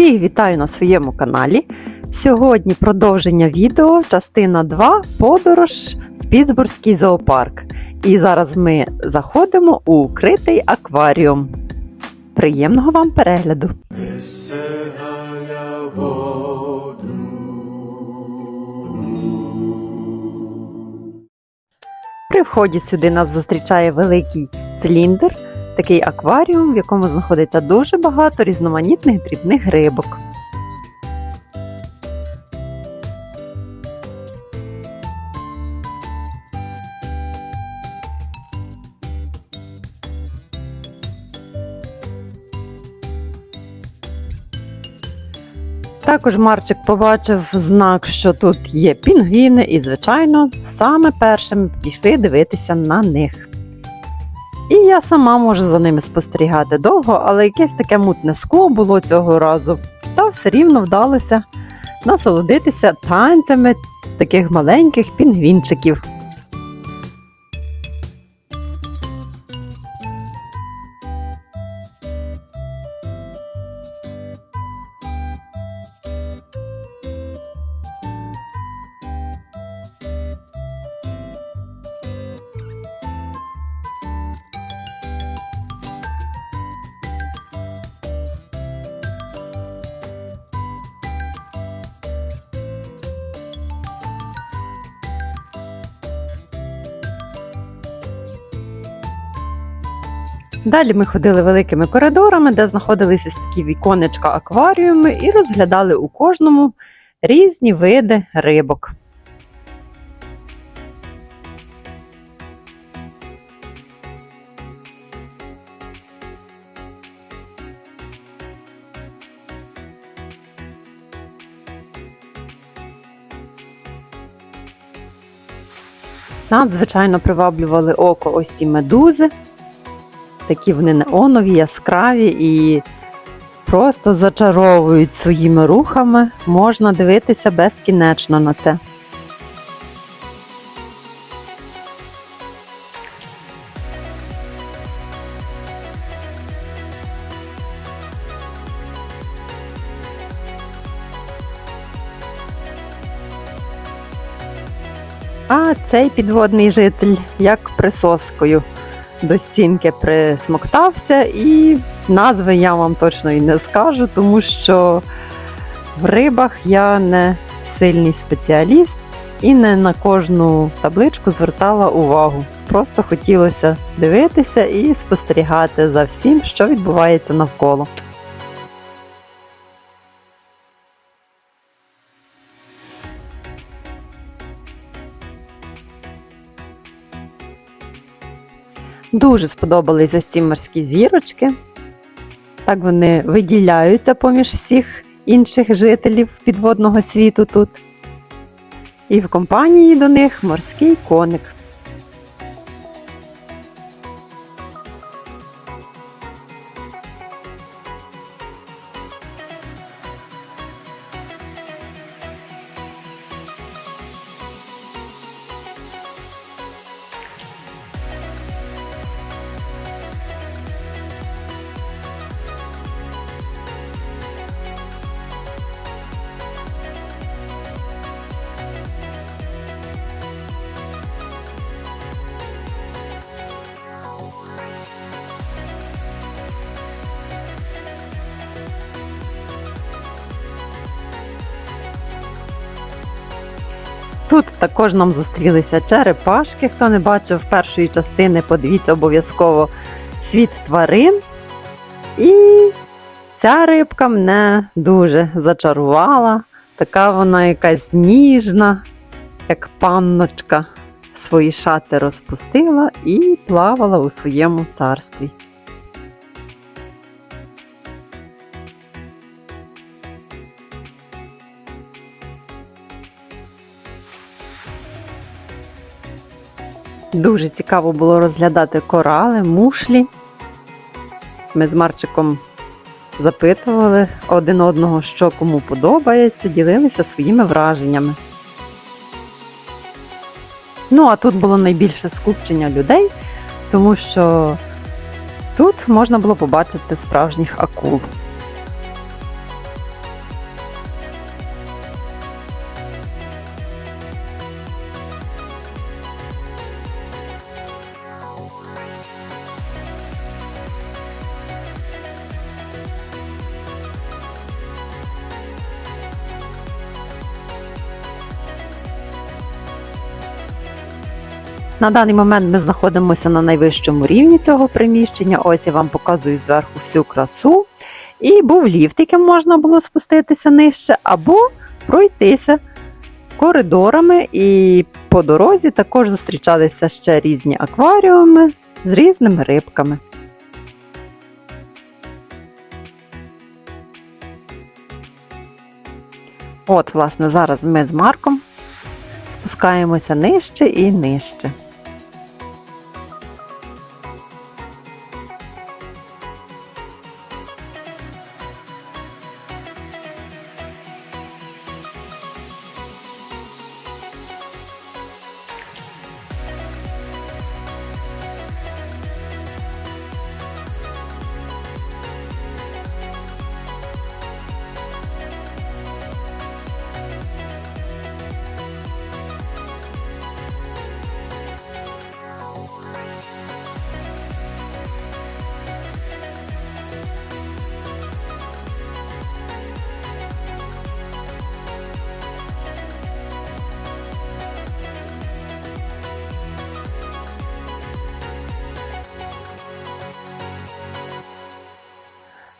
Всіх вітаю на своєму каналі. Сьогодні продовження відео, частина 2 подорож в Пітсбурзький зоопарк. І зараз ми заходимо у укритий акваріум. Приємного вам перегляду! При вході сюди нас зустрічає великий циліндр, такий акваріум, в якому знаходиться дуже багато різноманітних дрібних рибок. Також Марчик побачив знак, що тут є пінгвіни, і, звичайно, саме першим пішли дивитися на них. Я сама можу за ними спостерігати довго, але якесь таке мутне скло було цього разу. Та все рівно вдалося насолодитися танцями таких маленьких пінгвінчиків. Далі ми ходили великими коридорами, де знаходилися такі віконечка акваріуми, і розглядали у кожному різні види рибок. Надзвичайно приваблювали око ось ці медузи. Такі вони неонові, яскраві і просто зачаровують своїми рухами. Можна дивитися безкінечно на це. А цей підводний житель як присоскою до стінки присмоктався, і назви я вам точно і не скажу, тому що в рибах я не сильний спеціаліст і не на кожну табличку звертала увагу. Просто хотілося дивитися і спостерігати за всім, що відбувається навколо. Дуже сподобались ось ці морські зірочки. Так вони виділяються поміж всіх інших жителів підводного світу тут. І в компанії до них морський коник. Тут також нам зустрілися черепашки. Хто не бачив першої частини, подивіться обов'язково світ тварин. І ця рибка мене дуже зачарувала. Така вона якась ніжна, як панночка. Свої шати розпустила і плавала у своєму царстві. Дуже цікаво було розглядати корали, мушлі. Ми з Марчиком запитували один одного, що кому подобається, ділилися своїми враженнями. Ну, а тут було найбільше скупчення людей, тому що тут можна було побачити справжніх акул. На даний момент ми знаходимося на найвищому рівні цього приміщення. Ось я вам показую зверху всю красу. І був ліфт, яким можна було спуститися нижче, або пройтися коридорами. І по дорозі також зустрічалися ще різні акваріуми з різними рибками. От, власне, зараз ми з Марком спускаємося нижче і нижче.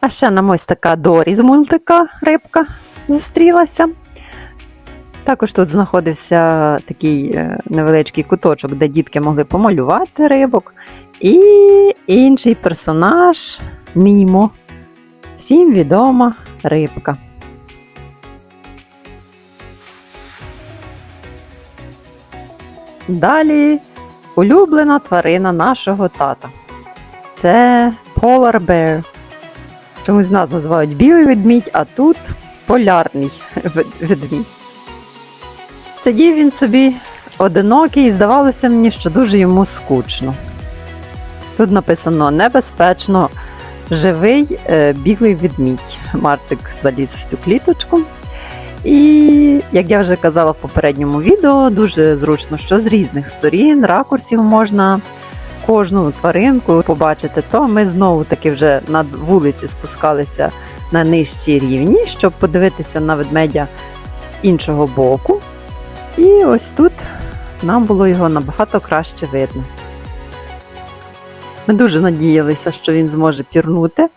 А ще нам ось така Дорі з мультика рибка зустрілася. Також тут знаходився такий е, невеличкий куточок, де дітки могли помалювати рибок. І інший персонаж Німо. Всім відома рибка. Далі улюблена тварина нашого тата. Це Polar Bear. Чомусь нас називають білий ведмідь, а тут полярний вед- ведмідь. Сидів він собі одинокий, і здавалося мені, що дуже йому скучно. Тут написано небезпечно живий е, білий ведмідь. Марчик заліз в цю кліточку. І, як я вже казала в попередньому відео, дуже зручно, що з різних сторін, ракурсів можна кожну тваринку побачити, то ми знову таки вже на вулиці спускалися на нижчі рівні, щоб подивитися на ведмедя з іншого боку. І ось тут нам було його набагато краще видно. Ми дуже надіялися, що він зможе пірнути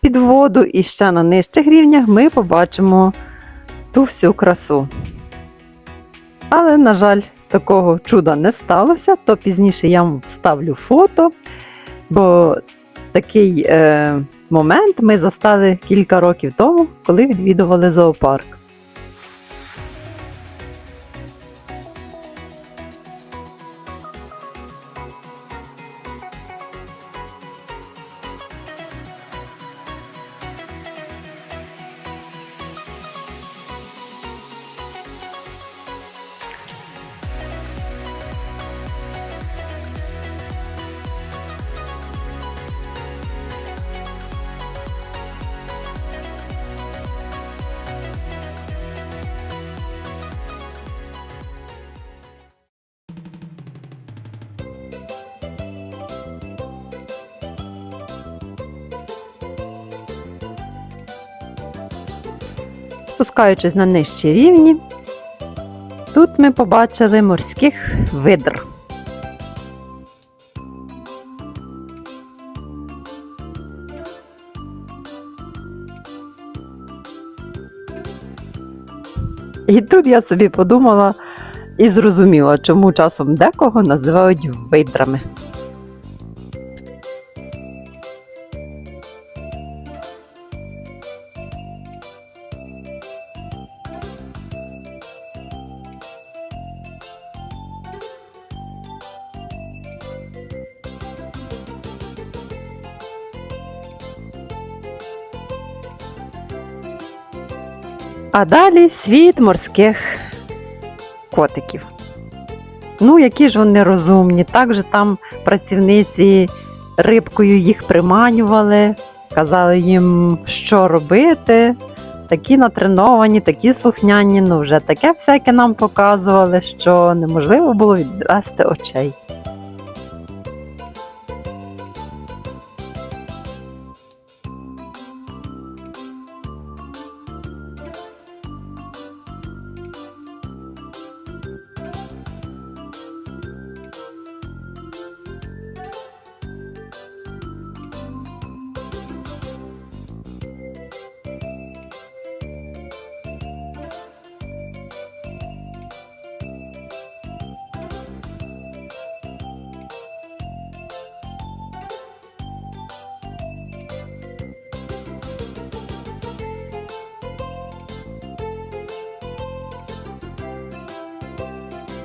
під воду, і ще на нижчих рівнях ми побачимо ту всю красу. Але, на жаль, такого чуда не сталося, то пізніше я вам вставлю фото, бо такий е, момент ми застали кілька років тому, коли відвідували зоопарк. Спускаючись на нижчі рівні, тут ми побачили морських видр. І тут я собі подумала і зрозуміла, чому часом декого називають видрами. А далі світ морських котиків. Ну, які ж вони розумні. Так же там працівниці рибкою їх приманювали, казали їм, що робити. Такі натреновані, такі слухняні, ну вже таке всяке нам показували, що неможливо було відвести очей.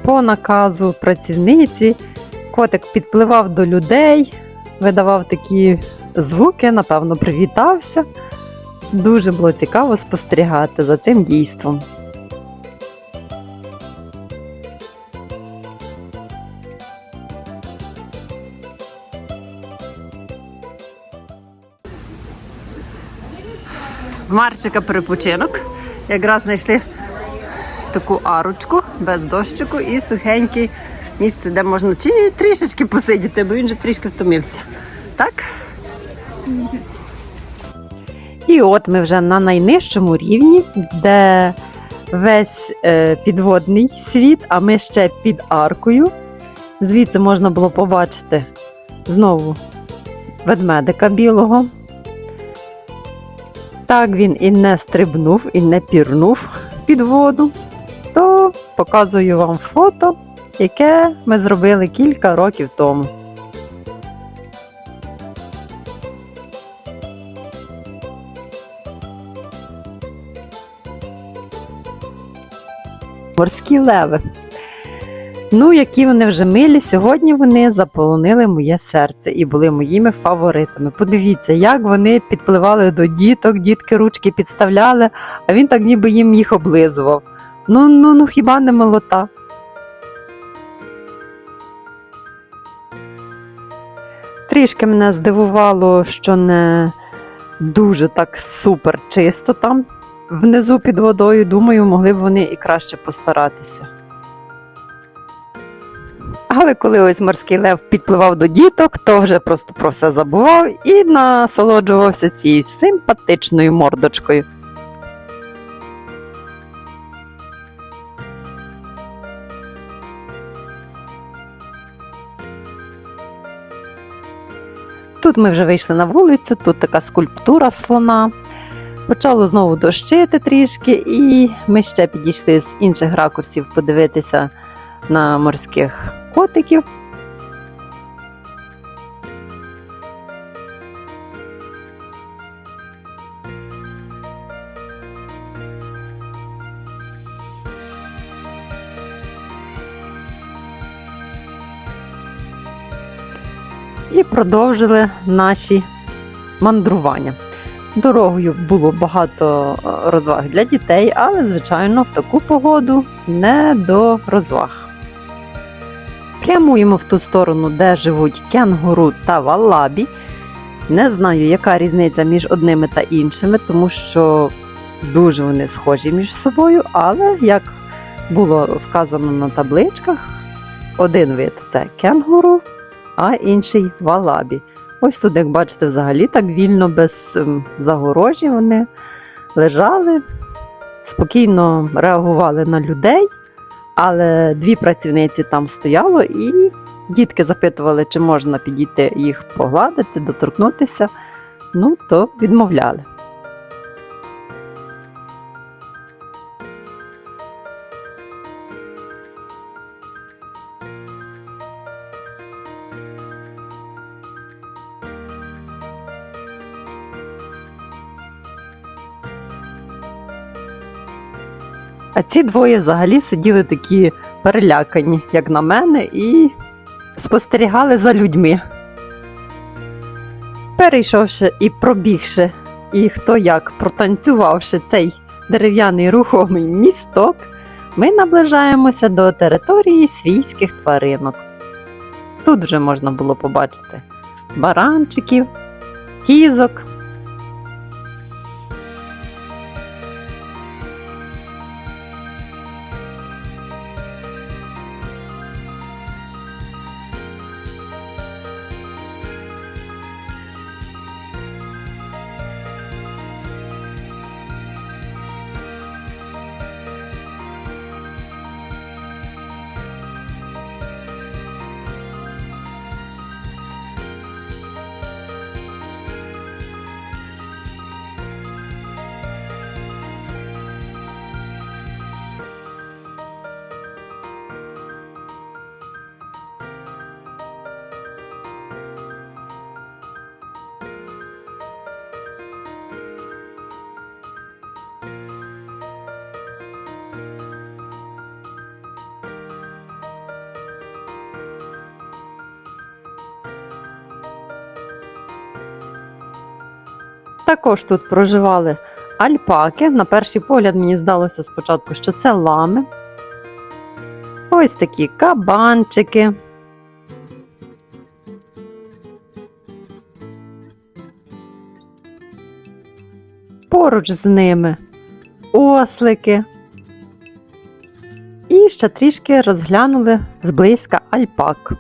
По наказу працівниці котик підпливав до людей, видавав такі звуки, напевно, привітався. Дуже було цікаво спостерігати за цим дійством. Марчика перепочинок. Якраз знайшли таку арочку без дощику і сухеньке місце, де можна чи трішечки посидіти, бо він же трішки втомився. Так? І от ми вже на найнижчому рівні, де весь е, підводний світ, а ми ще під аркою. Звідси можна було побачити знову ведмедика білого. Так він і не стрибнув, і не пірнув під воду, показую вам фото, яке ми зробили кілька років тому. Морські леви. Ну, які вони вже милі, сьогодні вони заполонили моє серце і були моїми фаворитами. Подивіться, як вони підпливали до діток, дітки ручки підставляли, а він так ніби їм їх облизував. Ну, ну, ну хіба не молота? Трішки мене здивувало, що не дуже так супер чисто там внизу під водою. Думаю, могли б вони і краще постаратися. Але коли ось морський лев підпливав до діток, то вже просто про все забував і насолоджувався цією симпатичною мордочкою. Тут ми вже вийшли на вулицю, тут така скульптура слона. Почало знову дощити трішки, і ми ще підійшли з інших ракурсів подивитися на морських котиків. І продовжили наші мандрування. Дорогою було багато е, розваг для дітей, але, звичайно, в таку погоду не до розваг. Прямуємо в ту сторону, де живуть кенгуру та валабі. Не знаю, яка різниця між одними та іншими, тому що дуже вони схожі між собою, але як було вказано на табличках, один вид це кенгуру, а інший валабі. Ось тут, як бачите, взагалі так вільно, без ем, загорожі вони лежали, спокійно реагували на людей, але дві працівниці там стояло, і дітки запитували, чи можна підійти їх погладити, доторкнутися. Ну, то відмовляли. А ці двоє взагалі сиділи такі перелякані, як на мене, і спостерігали за людьми. Перейшовши і пробігши, і хто як протанцювавши цей дерев'яний рухомий місток, ми наближаємося до території свійських тваринок. Тут вже можна було побачити баранчиків, кізок, Також тут проживали альпаки. На перший погляд мені здалося спочатку, що це лами. Ось такі кабанчики. Поруч з ними ослики. І ще трішки розглянули зблизька альпак.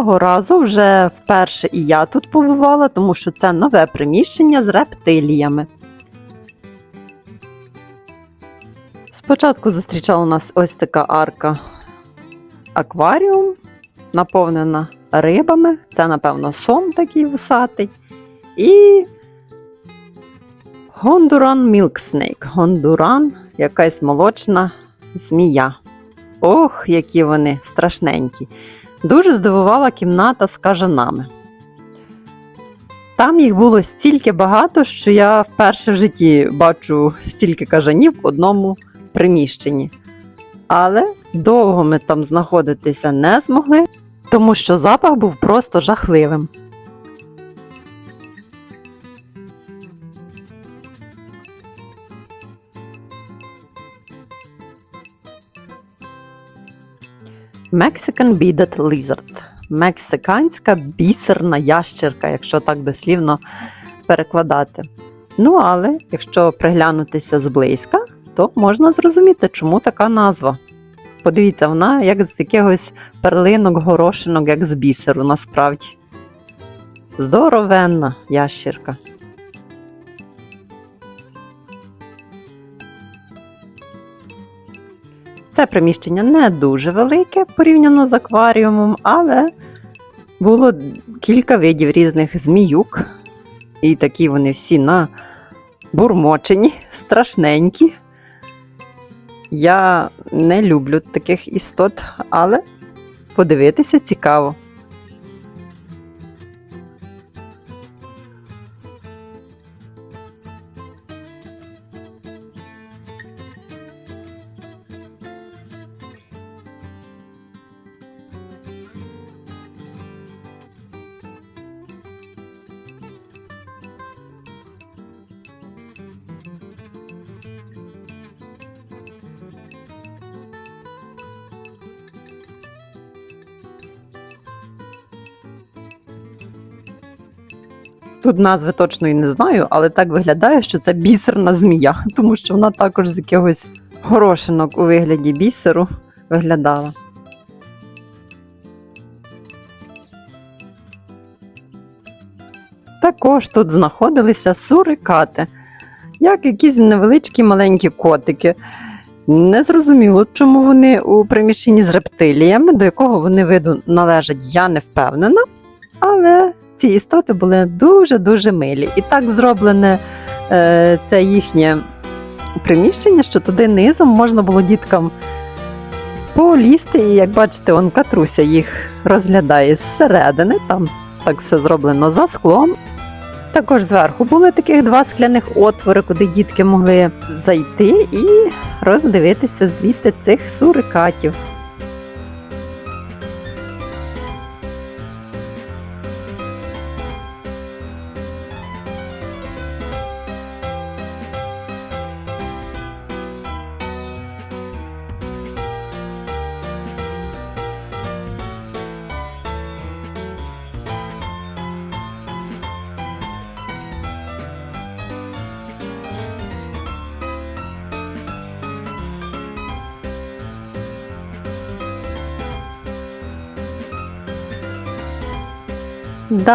Цього разу вже вперше і я тут побувала, тому що це нове приміщення з рептиліями. Спочатку зустрічала нас ось така арка акваріум, наповнена рибами. Це, напевно, сом такий вусатий. І Гондуран Мілкснейк. Гондуран, якась молочна змія. Ох, які вони страшненькі. Дуже здивувала кімната з кажанами. Там їх було стільки багато, що я вперше в житті бачу стільки кажанів в одному приміщенні. Але довго ми там знаходитися не змогли, тому що запах був просто жахливим. Mexican Beaded Lizard. Мексиканська бісерна ящерка, якщо так дослівно перекладати. Ну, але якщо приглянутися зблизька, то можна зрозуміти, чому така назва. Подивіться, вона як з якихось перлинок, горошинок, як з бісеру, насправді. Здоровенна ящірка. Це приміщення не дуже велике порівняно з акваріумом, але було кілька видів різних зміюк. І такі вони всі на бурмочені, страшненькі. Я не люблю таких істот, але подивитися цікаво. Тут назви точно і не знаю, але так виглядає, що це бісерна змія, тому що вона також з якогось горошинок у вигляді бісеру виглядала. Також тут знаходилися сурикати, як якісь невеличкі маленькі котики. Незрозуміло, чому вони у приміщенні з рептиліями, до якого вони виду належать, я не впевнена. Але ці істоти були дуже-дуже милі. І так зроблене е, це їхнє приміщення, що туди низом можна було діткам полізти. І як бачите, он Катруся їх розглядає зсередини, там так все зроблено за склом. Також зверху були таких два скляних отвори, куди дітки могли зайти і роздивитися звідти цих сурикатів.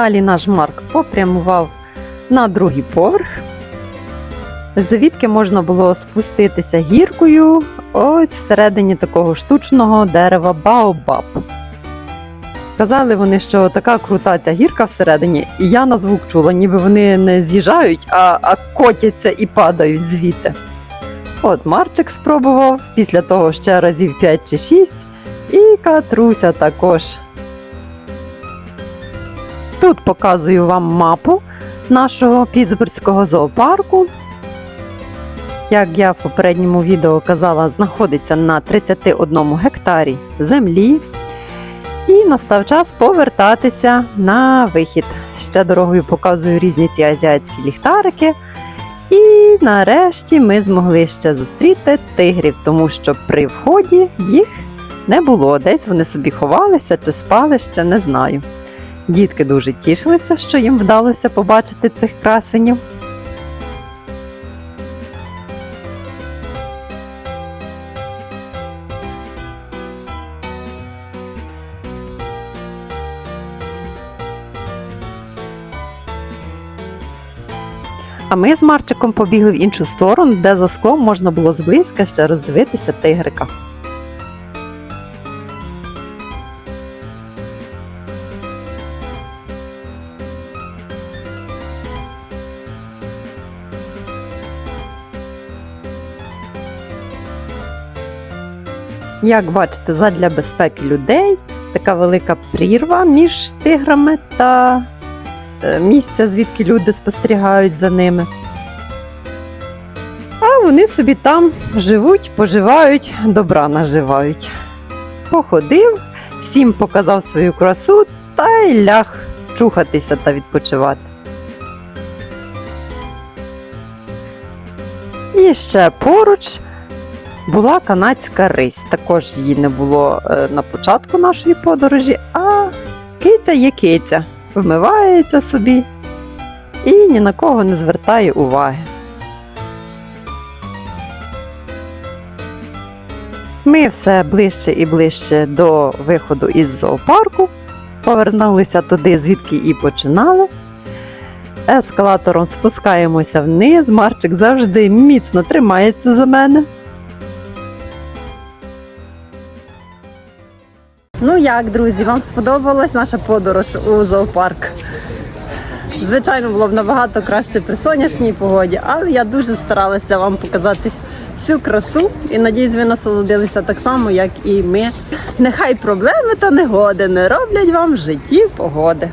Далі наш Марк попрямував на другий поверх, звідки можна було спуститися гіркою ось всередині такого штучного дерева Баобаб. Казали вони, що така крута ця гірка всередині, і я на звук чула, ніби вони не з'їжджають, а, а котяться і падають звідти. От Марчик спробував, після того ще разів 5 чи 6, і Катруся також. Тут показую вам мапу нашого Пітсбурзького зоопарку. Як я в попередньому відео казала, знаходиться на 31 гектарі землі. І настав час повертатися на вихід. Ще дорогою показую різні ці азіатські ліхтарики. І нарешті ми змогли ще зустріти тигрів, тому що при вході їх не було. Десь вони собі ховалися чи спали, ще не знаю. Дітки дуже тішилися, що їм вдалося побачити цих красенів. А ми з Марчиком побігли в іншу сторону, де за склом можна було зблизька ще роздивитися тигрика. Як бачите, задля безпеки людей така велика прірва між тиграми та е, місця, звідки люди спостерігають за ними. А вони собі там живуть, поживають, добра наживають. Походив, всім показав свою красу та й ляг чухатися та відпочивати. І ще поруч була канадська рись. Також її не було е, на початку нашої подорожі, а киця є киця, вмивається собі і ні на кого не звертає уваги. Ми все ближче і ближче до виходу із зоопарку, повернулися туди, звідки і починали. Ескалатором спускаємося вниз. Марчик завжди міцно тримається за мене. Ну як, друзі, вам сподобалась наша подорож у зоопарк? Звичайно, було б набагато краще при сонячній погоді, але я дуже старалася вам показати всю красу і надіюсь, ви насолодилися так само, як і ми. Нехай проблеми та негоди не роблять вам в житті погоди.